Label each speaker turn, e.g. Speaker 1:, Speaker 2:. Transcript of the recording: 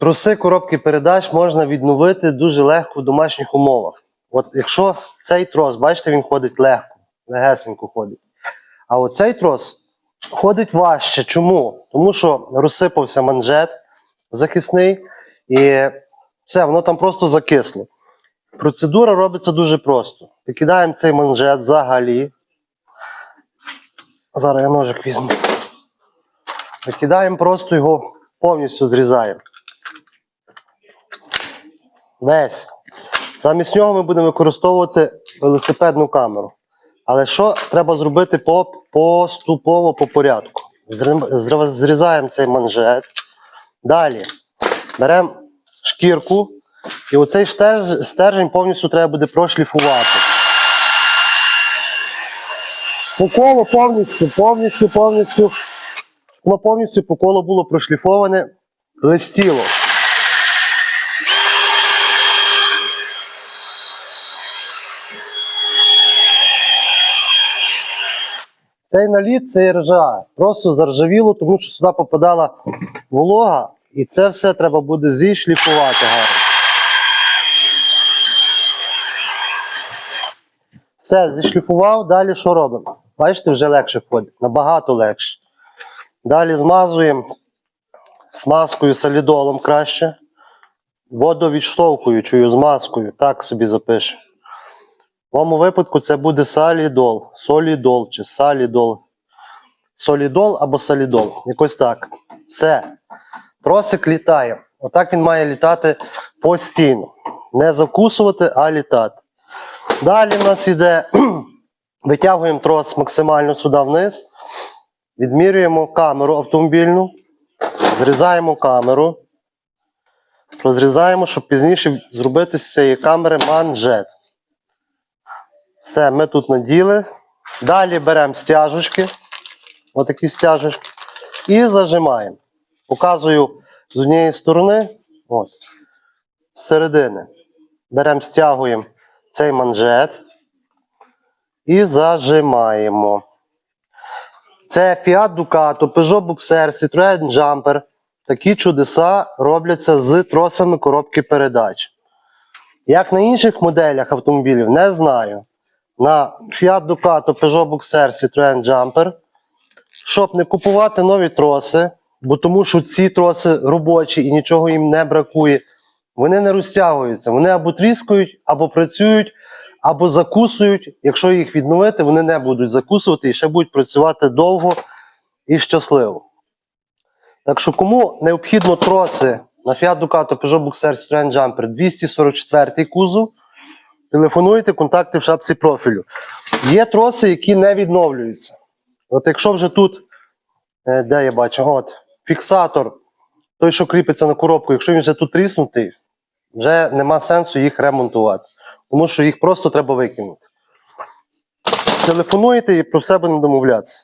Speaker 1: Труси коробки передач можна відновити дуже легко в домашніх умовах. От якщо цей трос, бачите, він ходить легко, легесенько ходить. А оцей трос ходить важче. Чому? Тому що розсипався манжет захисний, і все, воно там просто закисло. Процедура робиться дуже просто. Викидаємо цей манжет взагалі. Зараз я ножик візьму. Викидаємо просто його повністю зрізаємо. Весь. Замість нього ми будемо використовувати велосипедну камеру. Але що треба зробити по, поступово по порядку? Зрізаємо цей манжет. Далі беремо шкірку, і оцей стержень повністю треба буде прошліфувати. По колу повністю, повністю, повністю. Воно повністю по колу було прошліфоване, листіло. Цей наліт це ржа. Просто заржавіло, тому що сюди попадала волога, і це все треба буде зішліфувати гарно. Все, зішліфував, далі що робимо? Бачите, вже легше входить, набагато легше. Далі змазуємо смазкою солідолом краще. Водовідштовхуючою змазкою, так собі запишу. В моєму випадку це буде салідол, солідол чи салідол. Солідол або салідол. Якось так. Все. Тросик літає. Отак він має літати постійно. Не закусувати, а літати. Далі в нас іде. Витягуємо трос максимально сюди вниз. Відмірюємо камеру автомобільну. Зрізаємо камеру. Розрізаємо, щоб пізніше зробити з цієї камери манжет. Все, ми тут наділи. Далі беремо стяжечки. Отакі стяжечки. І зажимаємо. Показую з однієї сторони. От. З середини. Беремо, стягуємо цей манжет. І зажимаємо. Це Fiat Ducato, Peugeot Boxer, Citroën Jumper. Такі чудеса робляться з тросами коробки передач. Як на інших моделях автомобілів, не знаю. На Fiat Ducato, Peugeot Boxer, Citroën Jumper. Щоб не купувати нові троси, бо тому що ці троси робочі і нічого їм не бракує, вони не розтягуються. Вони або тріскають, або працюють, або закусують. Якщо їх відновити, вони не будуть закусувати і ще будуть працювати довго і щасливо. Так що, кому необхідно троси на Fiat Ducato, Peugeot Boxer, Citroën Jumper 244 кузов, телефонуйте, контакти в шапці профілю. Є троси, які не відновлюються. От якщо вже тут, е, де я бачу, от, фіксатор, той, що кріпиться на коробку, якщо він вже тут тріснутий, вже нема сенсу їх ремонтувати. Тому що їх просто треба викинути. Телефонуйте і про все будемо домовлятися.